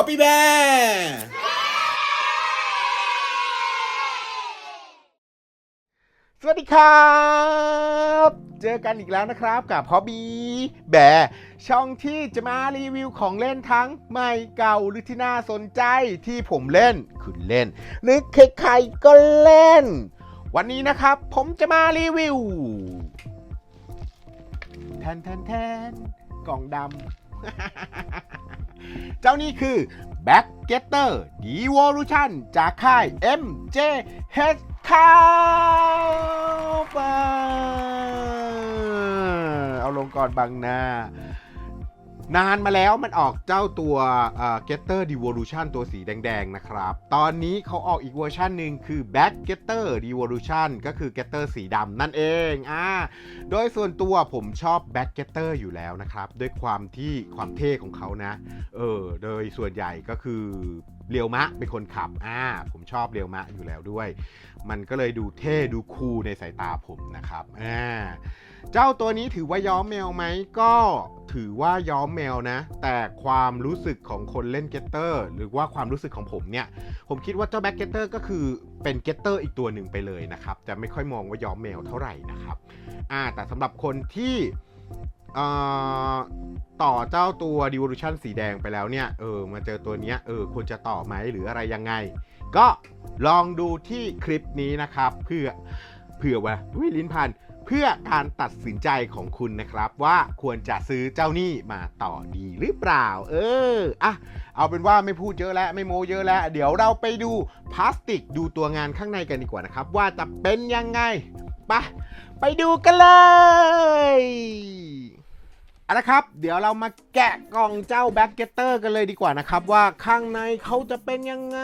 Copy Bear สวัสดีครับ เจอกันอีกแล้วนะครับกับพอบีแบร์ช่องที่จะมารีวิวของเล่นทั้งใหม่เก่าหรือที่น่าสนใจที่ผมเล่นคุณเล่น หรือใครๆก็เล่น วันนี้นะครับผมจะมารีวิวแทนแทนแทนกล่องดำ เจ้านี่คือ Back Getter Devolution จากค่าย MJH ครับเอาลงก่อนบางหน้า นานมาแล้วมันออกเจ้าตัวเอ่อ Getter Devolution ตัวสีแดงๆนะครับ ตอนนี้เขาออกอีกเวอร์ชันหนึ่งคือ Back Getter Devolution ก็คือ Getter สีดำนั่นเองอ่าโดยส่วนตัวผมชอบ Back Getter อยู่แล้วนะครับ ด้วยความที่ความเท่ของเขานะ เออ โดยส่วนใหญ่ก็คือ เรียวมะเป็นคนขับอ่าผมชอบเรียวมะอยู่แล้วด้วย มันก็เลยดูเท่ดูคูลในสายตาผมนะครับอ่าเจ้าตัวนี้ถือว่าย้อมแมวไหมก็ถือว่าย้อมแมวนะ แต่ความรู้สึกของคนเล่นเกตเตอร์หรือว่าความรู้สึกของผมเนี่ย ผมคิดว่าเจ้าแบ็กเกตเตอร์ก็คือเป็นเกตเตอร์อีกตัวหนึ่งไปเลยนะครับ จะไม่ค่อยมองว่าย้อมแมวเท่าไหร่นะครับอ่าแต่สำหรับคนที่ ต่อเจ้าตัว Devolution สีแดงไปแล้วเนี่ย เออ มาเจอตัวเนี้ย เออ ควรจะต่อไหมหรืออะไรยังไง ก็ลองดูที่คลิปนี้นะครับ เพื่อเผื่อว่าวิลิ้นพัน เพื่อการตัดสินใจของคุณนะครับ ว่าควรจะซื้อเจ้านี่มาต่อดีหรือเปล่า เออ อะ เอาเป็นว่าไม่พูดเยอะแล้วไม่โมเยอะแล้ว เดี๋ยวเราไปดูพลาสติกดูตัวงานข้างในกันดีกว่านะครับ ว่าจะเป็นยังไง ไป ไปดูกันเลย เอาละครับ เดี๋ยวเรามาแกะกล่องเจ้าแบ็กเกตเตอร์กันเลยดีกว่านะครับ ว่าข้างในเขาจะเป็นยังไง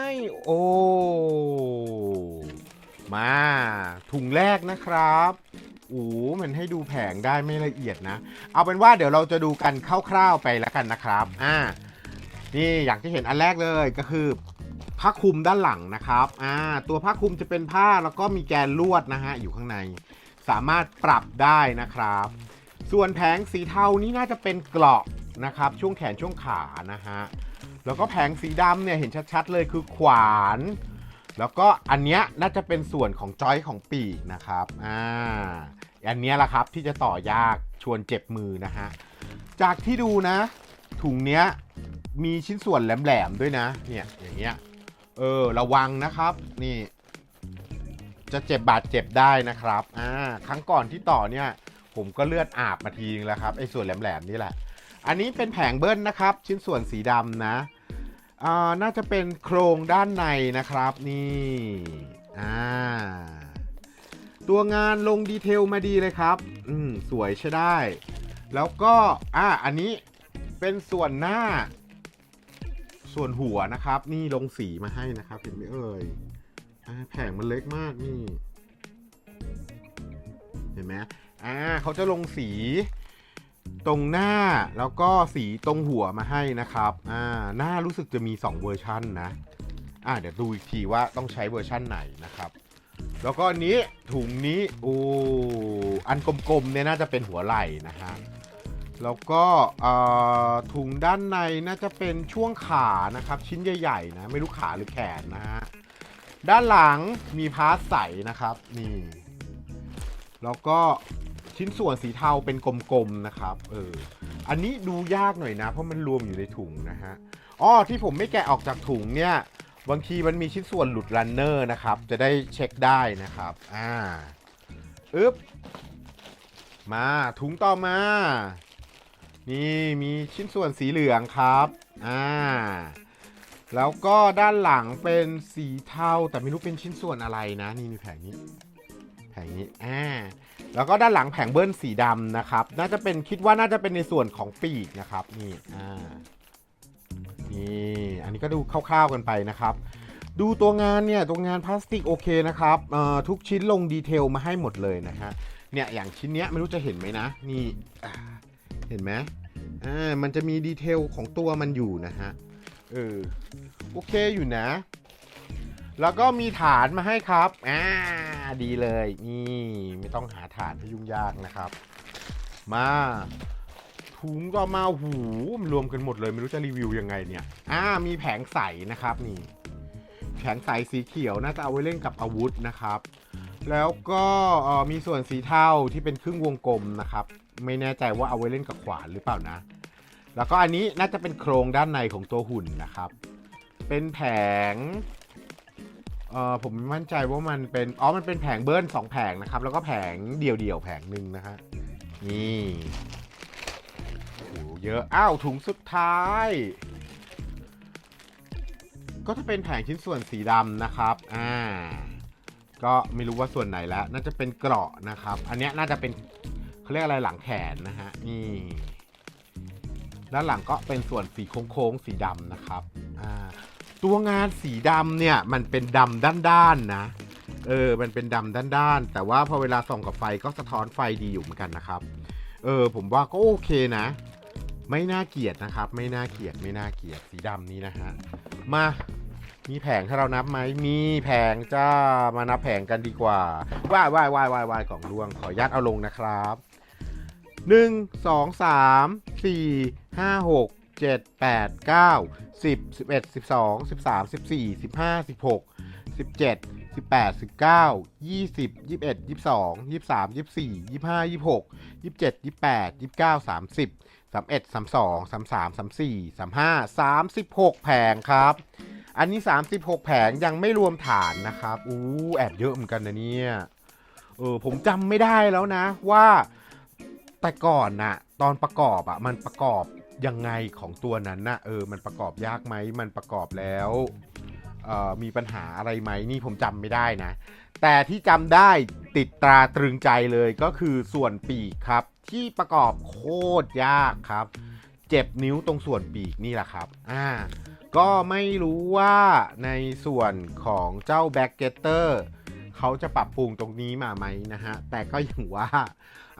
โอ้ มาถุงแรกนะครับโอ้มันให้ดูแผงได้ไม่ละเอียดนะ เอาเป็นว่าเดี๋ยวเราจะดูกันคร่าวๆไปแล้วกันนะครับ อ่า นี่อย่างที่เห็นอันแรกเลยก็คือผ้าคลุมด้านหลังนะครับ อ่า ตัวผ้าคลุมจะเป็นผ้าแล้วก็มีแกนลวดนะฮะอยู่ข้างใน สามารถปรับได้นะครับ ส่วนแผงสีเทานี้น่าจะเป็นเกราะนะครับ ช่วงแขนช่วงขานะฮะ แล้วก็แผงสีดำเนี่ยเห็นชัดๆเลยคือขวาน แล้วก็อันเนี้ยน่าจะเป็นส่วนของจอยของปีกนะครับ อ่า อันเนี้ยแหละครับที่จะต่อยากชวนเจ็บมือนะฮะ จากที่ดูนะ ถุงเนี้ยมีชิ้นส่วนแหลมๆด้วยนะ เนี่ยอย่างเงี้ย เออระวังนะครับ นี่ จะเจ็บบาดเจ็บได้นะครับ อ่า ครั้งก่อนที่ต่อเนี่ย ผมก็เลือดอาบมาทีนึงแล้วครับไอ้ส่วนแหลมๆนี่แหละ อันนี้เป็นแผงเบิ้ลนะครับ ชิ้นส่วนสีดำนะอ่าน่าจะเป็นโครงด้านในนะครับนี่อ่าตัวงานลงดีเทลมาดีเลยครับ อืมสวยใช่ได้ แล้วก็อ่าอันนี้เป็นส่วนหน้า ส่วนหัวนะครับ นี่ลงสีมาให้นะครับเห็นไหมเอ่ยอแผงมันเล็กมากนี่ นไหมอ่าเขาจะลงสีตรงหน้าแล้วก็สีตรงหัวมาให้นะครับอ่าหน้ารู้สึกจะมี 2 เวอร์ชันนะอ่าเดี๋ยวดูอีกทีว่าต้องใช้เวอร์ชันไหนนะครับ แล้วก็อันนี้ถุงนี้โอ้อันกลมๆเนี่ยน่าจะเป็นหัวไหล่นะฮะแล้วก็ถุงด้านในน่าจะเป็นช่วงขานะครับ ชิ้นใหญ่ๆนะไม่รู้ขาหรือแขนนะฮะด้านหลังมีพาร์ทใสนะครับนี่ แล้วก็ชิ้นส่วนสีเทาเป็นกลมๆนะครับ เออ อันนี้ดูยากหน่อยนะ เพราะมันรวมอยู่ในถุงนะฮะอ๋อที่ผมไม่แกะออกจากถุงเนี่ย บางทีมันมีชิ้นส่วนหลุดรันเนอร์นะครับ จะได้เช็คได้นะครับ อ่า อึ๊บ มาถุงต่อมา นี่มีชิ้นส่วนสีเหลืองครับ อ่า แล้วก็ด้านหลังเป็นสีเทาแต่ไม่รู้เป็นชิ้นส่วนอะไรนะ นี่มีแผงนี้ แผงนี้อ่าแล้วก็ด้านหลังแผงเบิ้ลสีดำนะครับ น่าจะเป็นคิดว่าน่าจะเป็นในส่วนของปีกนะครับนี่อ่านี่อันนี้ก็ดูคร่าวๆกันไปนะครับ ดูตัวงานเนี่ยตัวงานพลาสติกโอเคนะครับเอ่อทุกชิ้นลงดีเทลมาให้หมดเลยนะฮะเนี่ยอย่างชิ้นเนี้ยไม่รู้จะเห็นไหมนะนี่เห็นไหมอ่ามันจะมีดีเทลของตัวมันอยู่นะฮะเออโอเคอยู่นะ แล้วก็มีฐานมาให้ครับ อ่า ดีเลย นี่ไม่ต้องหาฐานให้ยุ่งยากนะครับ มาถุงต่อมาหูมันรวมกันหมดเลยไม่รู้จะรีวิวยังไงเนี่ย อ่า มีแผงใสนะครับนี่ แผงใสสีเขียวน่าจะเอาไว้เล่นกับอาวุธนะครับ แล้วก็มีส่วนสีเทาที่เป็นครึ่งวงกลมนะครับ ไม่แน่ใจว่าเอาไว้เล่นกับขวานหรือเปล่านะ แล้วก็อันนี้น่าจะเป็นโครงด้านในของตัวหุ่นนะครับ เป็นแผง เออผมมั่นใจว่ามันเป็นอ๋อมันเป็นแผงเบิ้ลสองแผงนะครับ แล้วก็แผงเดี่ยวๆแผงหนึ่งนะฮะนี่โอ้โหเยอะอ้าวถุงสุดท้าย ก็จะเป็นแผงชิ้นส่วนสีดำนะครับอ่าก็ไม่รู้ว่าส่วนไหนแล้ว น่าจะเป็นเกราะนะครับ อันนี้น่าจะเป็นเขาเรียกอะไรหลังแขนนะฮะนี่ด้านหลังก็เป็นส่วนสีโค้งๆสีดำนะครับอ่า ตัวงานสีดำเนี่ยมันเป็นดำด้านๆนะ เออ มันเป็นดำด้านๆ แต่ว่าพอเวลาส่องกับไฟก็สะท้อนไฟดีอยู่เหมือนกันนะครับ เออ ผมว่าก็โอเคนะ ไม่น่าเกลียดนะครับ ไม่น่าเกลียด ไม่น่าเกลียด สีดำนี้นะฮะ มา มีแผงให้เรานับไหม มีแผงจ้า มานับแผงกันดีกว่า ว่ายว่ายว่ายว่ายว่ายกล่องล่วง ขออนุญาตเอาลงนะครับหนึ่งสองสามสี่ห้าหก เจ็ดแปดเก้าสิบสิบเอ็ดสิบสองสิบสามสิบสี่สิบห้าสิบหกสิบเจ็ดสิบแปดสิบเก้ายี่สิบยี่สิบเอ็ดยี่สิบสองยี่สิบสามยี่สิบสี่ยี่สิบห้ายี่สิบหกยี่สิบเจ็ดยี่สิบแปดยี่สิบเก้าสามสิบสามเอ็ดสามสองสามสามสามสี่สามห้าสามสิบหกแผงครับ อันนี้ 36 แผงยังไม่รวมฐานนะครับอู้แอบเยอะเหมือนกันนะเนี่ยเออผมจำไม่ได้แล้วนะว่าแต่ก่อนน่ะตอนประกอบอะ่ะมันประกอบ ยังไงของตัวนั้นนะเออ มันประกอบยากไหมมันประกอบแล้วออมีปัญหาอะไรไหมนี่ผมจำไม่ได้นะ แต่ที่จำได้ติดตราตรึงใจเลยก็คือส่วนปีกครับ ที่ประกอบโคตรยากครับ เจ็บนิ้วตรงส่วนปีกนี่แหละครับอ่าก็ไม่รู้ว่าในส่วนของเจ้าแบ็กเกเตอร์เขาจะปรับปรุงตรงนี้มาไหมนะฮะ แต่ก็อย่างว่า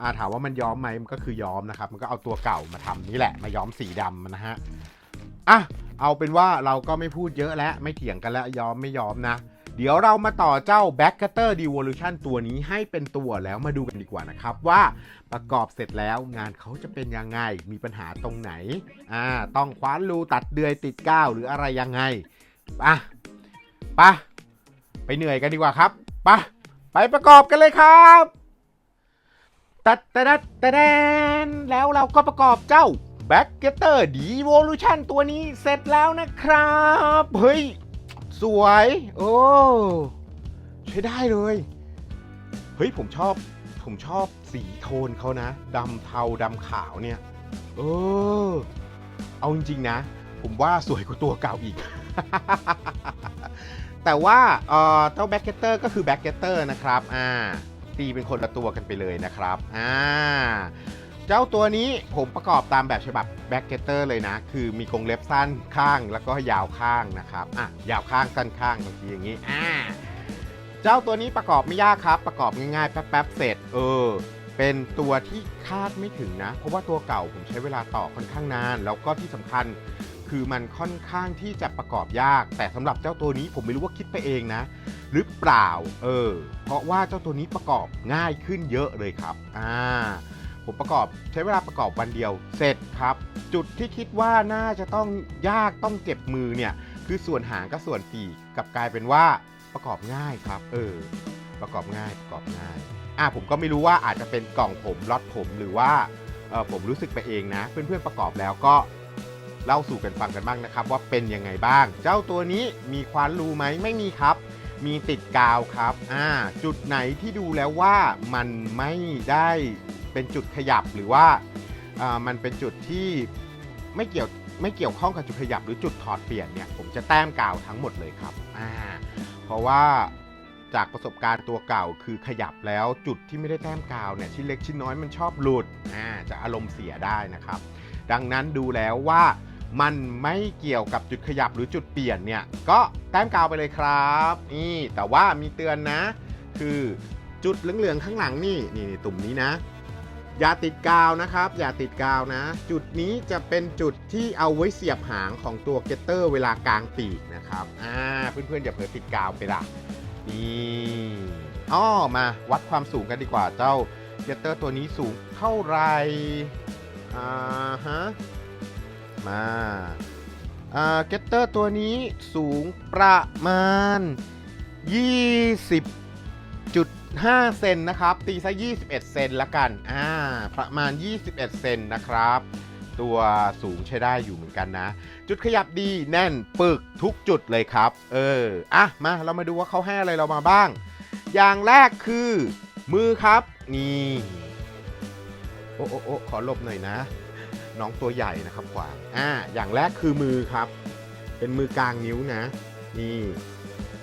อาถามว่ามันย้อมไหมมันก็คือย้อมนะครับ มันก็เอาตัวเก่ามาทำนี่แหละ มาย้อมสีดำนะฮะอะเอาเป็นว่าเราก็ไม่พูดเยอะแล้วไม่เถียงกันแล้วย้อมไม่ย้อมนะ เดี๋ยวเรามาต่อเจ้า b a c k c u t t e r Devolution ตัวนี้ให้เป็นตัวแล้วมาดูกันดีกว่านะครับ ว่าประกอบเสร็จแล้วงานเขาจะเป็นยังไง มีปัญหาตรงไหนอ่าต้องคว้านรูตัดเดือยติดก้าวหรืออะไรยังไงอะไปะไปเหนื่อยกันดีกว่าครับไปะไปประกอบกันเลยครับ ตัดตัดตัดตัดแดนแล้วเราก็ประกอบเจ้า b a c k g e t t e r Devolution ตัวนี้เสร็จแล้วนะครับ เฮ้ย สวย โอ้ใช้ได้เลย เฮ้ย ผมชอบ ผมชอบสีโทนเขานะดำเทาดำขาวเนี่ย เออ เอาจริง ๆ นะ ผมว่าสวยกว่าตัวเก่าอีก แต่ว่าเอ่อเจ้าแบ็กเกเตอร์ก็คือแบ็กเกเตอร์นะครับ อ่า ตีเป็นคนละตัวกันไปเลยนะครับอ่าเจ้าตัวนี้ผมประกอบตามแบบฉบับแบ็กเกเตอร์เลยนะ คือมีกรงเล็บสั้นข้างแล้วก็ยาวข้างนะครับอะยาวข้างสั้นข้างบางทีอย่างนี้อ่าเจ้าตัวนี้ประกอบไม่ยากครับ ประกอบง่ายๆแป๊บๆเสร็จ เออ เป็นตัวที่คาดไม่ถึงนะ เพราะว่าตัวเก่าผมใช้เวลาต่อค่อนข้างนาน แล้วก็ที่สำคัญ คือมันค่อนข้างที่จะประกอบยาก แต่สำหรับเจ้าตัวนี้ผมไม่รู้ว่าคิดไปเองนะ หรือเปล่าเออเพราะว่าเจ้าตัวนี้ประกอบง่ายขึ้นเยอะเลยครับอ่าผมประกอบใช้เวลาประกอบวันเดียว เสร็จครับ จุดที่คิดว่าน่าจะต้องยากต้องเจ็บมือเนี่ย คือส่วนหางกับส่วนปีกกับกลายเป็นว่าประกอบง่ายครับ เออ ประกอบง่ายประกอบง่ายอะผมก็ไม่รู้ว่าอาจจะเป็นกล่องผมล็อตผมหรือว่าเออผมรู้สึกไปเองนะ เพื่อนๆประกอบแล้วก็ เล่าสู่กันฟังกันบ้างนะครับ ว่าเป็นยังไงบ้าง เจ้าตัวนี้มีควานรูไหมไม่มีครับ มีติดกาวครับอ่าจุดไหนที่ดูแล้วว่ามันไม่ได้เป็นจุดขยับหรือว่าอ่ามันเป็นจุดที่ไม่เกี่ยวไม่เกี่ยวข้องกับจุดขยับหรือจุดถอดเปลี่ยนเนี่ยผมจะแต้มกาวทั้งหมดเลยครับอ่าเพราะว่าจากประสบการณ์ตัวเก่าคือขยับแล้วจุดที่ไม่ได้แต้มกาวเนี่ยชิ้นเล็กชิ้นน้อยมันชอบหลุดอ่าจะอารมณ์เสียได้นะครับ ดังนั้นดูแล้วว่า มันไม่เกี่ยวกับจุดขยับหรือจุดเปลี่ยนเนี่ย ก็แต้มกาวไปเลยครับ นี่ แต่ว่ามีเตือนนะ คือจุดเหลืองๆข้างหลังนี่นี่นี่ตุ่มนี้นะ อย่าติดกาวนะครับ อย่าติดกาวนะ จุดนี้จะเป็นจุดที่เอาไว้เสียบหางของตัวเกตเตอร์เวลากลางปีกนะครับอ่าเพื่อนๆอย่าเผลอติดกาวไปละนี่อ้อมาวัดความสูงกันดีกว่าเจ้าเกตเตอร์ตัวนี้สูงเท่าไหร่อ่าฮะ มาอ่าเกตเตอร์ตัวนี้สูงประมาณ 20.5 เซนนะครับ ตีซะ 21 เซนละกันอ่าประมาณ 21 เซนนะครับ ตัวสูงใช้ได้อยู่เหมือนกันนะ จุดขยับดีแน่นปึกทุกจุดเลยครับ เอออะมาเรามาดูว่าเขาให้อะไรเรามาบ้าง อย่างแรกคือมือครับ นี่ โอ้โอ้โอ้ขอหลบหน่อยนะ น้องตัวใหญ่นะครับขวางอ่าอย่างแรกคือมือครับ เป็นมือกลางนิ้วนะนี่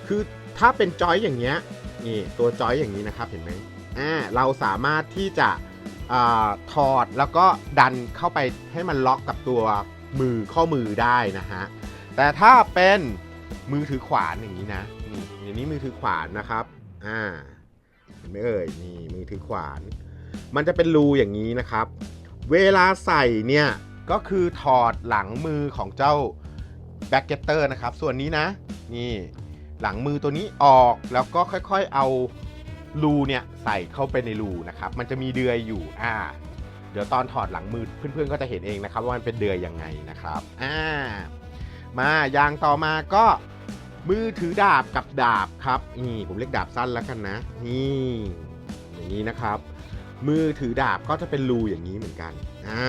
คือถ้าเป็นจอยอย่างเงี้ยนี่ตัวจอยอย่างนี้นะครับเห็นไหมอ่าเราสามารถที่จะอถอดแล้วก็ดันเข้าไปให้มันล็อกกับตัวมือข้อมือได้นะฮะแต่ถ้าเป็นมือถือขวานอย่างนี้นะนี่อย่างนี้มือถือขวานนะครับอ่าเห็นไหมเอ่ยนี่มือถือขวาน มันจะเป็นรูอย่างนี้นะครับ เวลาใส่เนี่ย ก็คือถอดหลังมือของเจ้าแบ็กเก็ตเตอร์นะครับ ส่วนนี้นะ นี่หลังมือตัวนี้ออกแล้วก็ค่อยๆเอารูเนี่ยใส่เข้าไปในรูนะครับ มันจะมีเดือยอยู่อ่า เดี๋ยวตอนถอดหลังมือเพื่อนๆก็จะเห็นเองนะครับ ว่ามันเป็นเดือยยังไงนะครับอ่ามาอย่างต่อมาก็มือถือดาบกับดาบครับนี่ผมเรียกดาบสั้นแล้วกันนะนี่อย่างนี้นะครับ มือถือดาบก็จะเป็นรูอย่างนี้เหมือนกันอ่า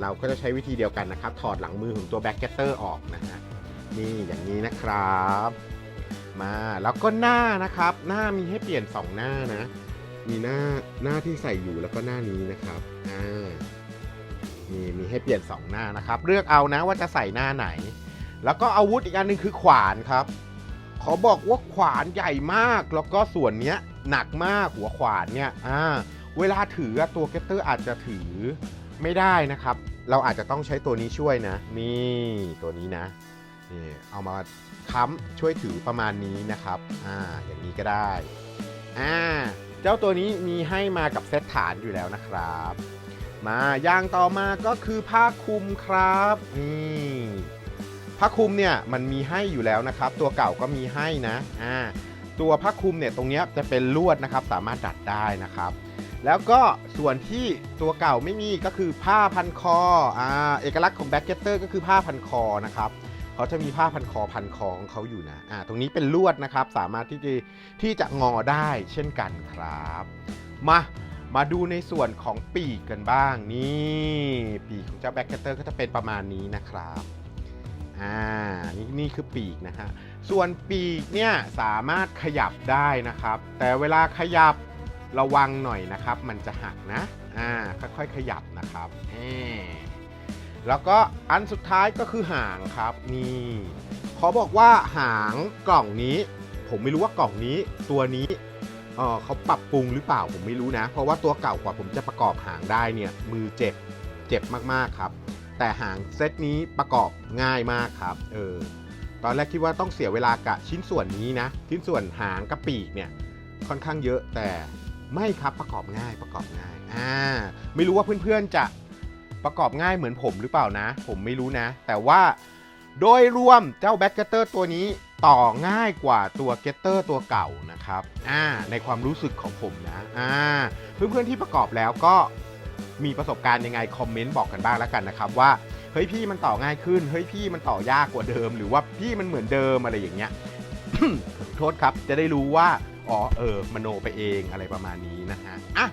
เราก็จะใช้วิธีเดียวกันนะครับ ถอดหลังมือของตัวแบ็กเก็ตเตอร์ออกนะฮะนี่อย่างนี้นะครับ มาแล้วก็หน้านะครับ หน้ามีให้เปลี่ยน 2 หน้านะ มีหน้าหน้าที่ใส่อยู่แล้วก็หน้านี้นะครับอ่านี่มีให้เปลี่ยน 2 หน้านะครับ เลือกเอานะว่าจะใส่หน้าไหน แล้วก็อาวุธอีกอันหนึงคือขวานครับ ขอบอกว่าขวานใหญ่มาก แล้วก็ส่วนเนี้ยหนักมากหัวขวานเนี่ยอ่า เวลาถือตัวเกตเตอร์อาจจะถือไม่ได้นะครับ เราอาจจะต้องใช้ตัวนี้ช่วยนะ นี่ตัวนี้นะนี่เอามาค้ำช่วยถือประมาณนี้นะครับอ่าอย่างนี้ก็ได้อ่าเจ้าตัวนี้มีให้มากับเซตฐานอยู่แล้วนะครับ มาอย่างต่อมาก็คือผ้าคลุมครับนี่ผ้าคลุมเนี่ยมันมีให้อยู่แล้วนะครับ ตัวเก่าก็มีให้นะอ่าตัวผ้าคลุมเนี่ยตรงนี้จะเป็นลวดนะครับ สามารถดัดได้นะครับ แล้วก็ส่วนที่ตัวเก่าไม่มีก็คือผ้าพันคออ่าเอกลักษณ์ของแบ็กเกตเตอร์ก็คือผ้าพันคอนะครับเขาจะมีผ้าพันคอพันคอของเขาอยู่นะอ่าตรงนี้เป็นลวดนะครับ สามารถที่จะที่จะงอได้เช่นกันครับ มามาดูในส่วนของปีกกันบ้างนี่ปีกของเจ้าแบ็กเกเตอร์ก็จะเป็นประมาณนี้นะครับอ่านี่นี่คือปีกนะฮะส่วนปีกเนี่ยสามารถขยับได้นะครับ แต่เวลาขยับ ระวังหน่อยนะครับ มันจะหักนะ อ่า ค่อยๆขยับนะครับแล้วก็อันสุดท้ายก็คือหางครับ นี่ขอบอกว่าหางกล่องนี้ ผมไม่รู้ว่ากล่องนี้ตัวนี้เออเขาปรับปรุงหรือเปล่าผมไม่รู้นะ เพราะว่าตัวเก่ากว่าผมจะประกอบหางได้เนี่ย มือเจ็บเจ็บมากๆครับ แต่หางเซตนี้ประกอบง่ายมากครับเออตอนแรกคิดว่าต้องเสียเวลากับชิ้นส่วนนี้นะ ชิ้นส่วนหางกับปีกเนี่ยค่อนข้างเยอะแต่ ไม่ครับประกอบง่ายประกอบง่ายอ่าไม่รู้ว่าเพื่อนๆจะประกอบง่ายเหมือนผมหรือเปล่านะ ผมไม่รู้นะ แต่ว่าโดยรวมเจ้าแบ็กเกเตอร์ตัวนี้ต่อง่ายกว่าตัวเกตเตอร์ตัวเก่านะครับอ่าในความรู้สึกของผมนะอ่าเพื่อนๆที่ประกอบแล้วก็มีประสบการณ์ยังไงคอมเมนต์บอกกันบ้างแล้วกันนะครับว่าเฮ้ยพี่มันต่อง่ายขึ้นเฮ้ยพี่มันต่อยากกว่าเดิม หรือว่าพี่มันเหมือนเดิมอะไรอย่างเงี้ยโทษครับจะได้รู้ว่า อ๋อเออมโนไปเองอะไรประมาณนี้นะฮะอะ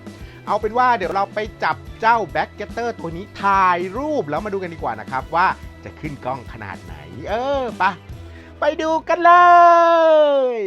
เอาเป็นว่าเดี๋ยวเราไปจับเจ้าแบ็กเกตเตอร์ตัวนี้ถ่ายรูปแล้วมาดูกันดีกว่านะครับว่าจะขึ้นกล้องขนาดไหน เออไปะไปดูกันเลย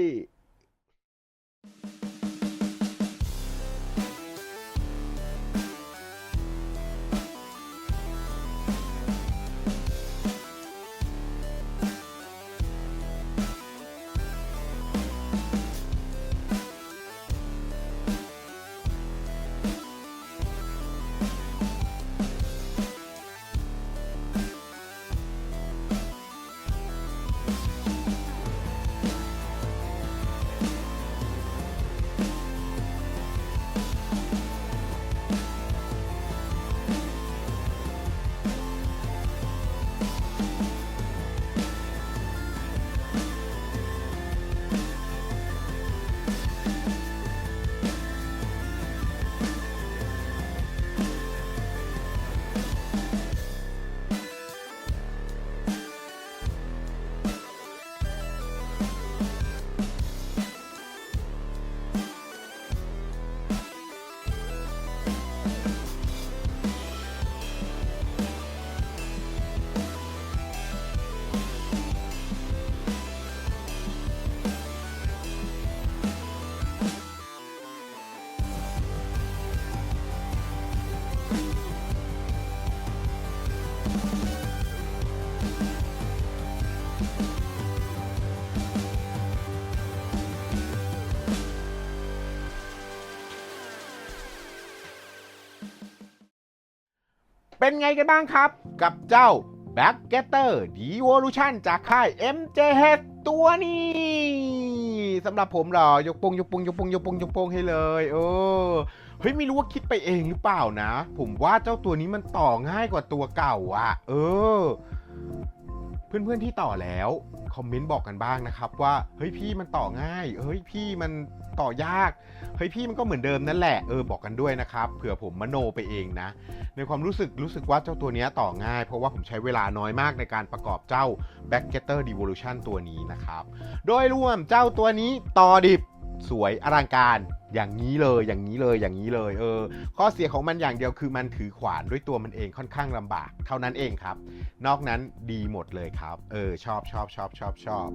เป็นไงกันบ้างครับ กับเจ้า Back Getter Devolution จากค่าย MJH ตัวนี้สำหรับผมหรอยกโปงยกโปงยกโปงยกปงยกโปงให้เลยเออเฮ้ยไม่รู้ว่าคิดไปเองหรือเปล่านะ ผมว่าเจ้าตัวนี้มันต่อง่ายกว่าตัวเก่าอะเออ เพื่อนๆที่ต่อแล้วคอมเมนต์บอกกันบ้างนะครับว่าเฮ้ยพี่มันต่อง่ายเฮ้ยพี่มันต่อยากเฮ้ยพี่มันก็เหมือนเดิมนั่นแหละเออบอกกันด้วยนะครับเผื่อผมมโนไปเองนะ ในความรู้สึกรู้สึกว่าเจ้าตัวนี้ต่อง่าย เพราะว่าผมใช้เวลาน้อยมากในการประกอบเจ้า Backgetter Devolution ตัวนี้นะครับ โดยรวมเจ้าตัวนี้ต่อดิบ สวยอลังการอย่างนี้เลยอย่างนี้เลยอย่างนี้เลยเออข้อเสียของมันอย่างเดียวคือมันถือขวานด้วยตัวมันเองค่อนข้างลำบาก เท่านั้นเองครับ นอกนั้นดีหมดเลยครับ เออชอบชอบชอบชอบชอบ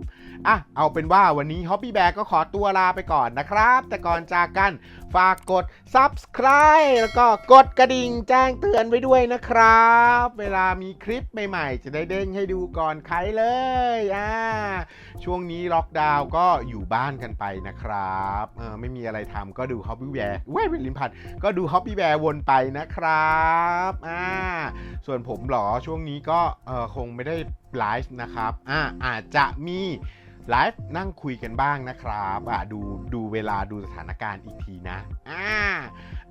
อะเอาเป็นว่าวันนี้ Hobby Bear ก็ขอตัวลาไปก่อนนะครับ แต่ก่อนจากกันฝากกด Subscribe แล้วก็กดกระดิ่งแจ้งเตือนไว้ด้วยนะครับ เวลามีคลิปใหม่ ๆ จะได้เด้งให้ดูก่อนใครเลยอ่า ช่วงนี้ล็อกดาวน์ก็อยู่บ้านกันไปนะครับเออไม่มีอะไรทำก็ดูฮอปปี้แวร์เว้ยเป็นลิมพัดก็ดูฮอปปี้แวร์วนไปนะครับอ่าส่วนผมหรอช่วงนี้ก็เออคงไม่ได้ไลฟ์นะครับอ่าอาจจะมี ไลฟ์นั่งคุยกันบ้างนะครับอ่าดูดูเวลาดูสถานการณ์อีกทีนะอ่า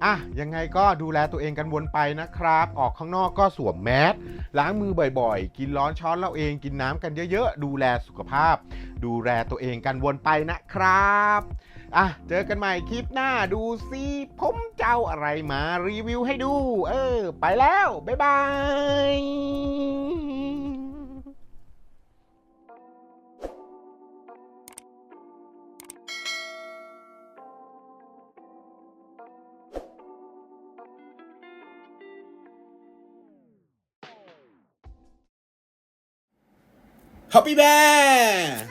อะยังไงก็ดูแลตัวเองกันวนไปนะครับ ออกข้างนอกก็สวมแมสล้างมือบ่อยๆ กินร้อนช้อนเราเองกินน้ำกันเยอะๆ ดูแลสุขภาพ ดูแลตัวเองกันวนไปนะครับอะเจอกันใหม่คลิปหน้าดูซิผมเจ้าอะไรมารีวิวให้ดู เออ ไปแล้ว บ๊ายบาย Happy Bear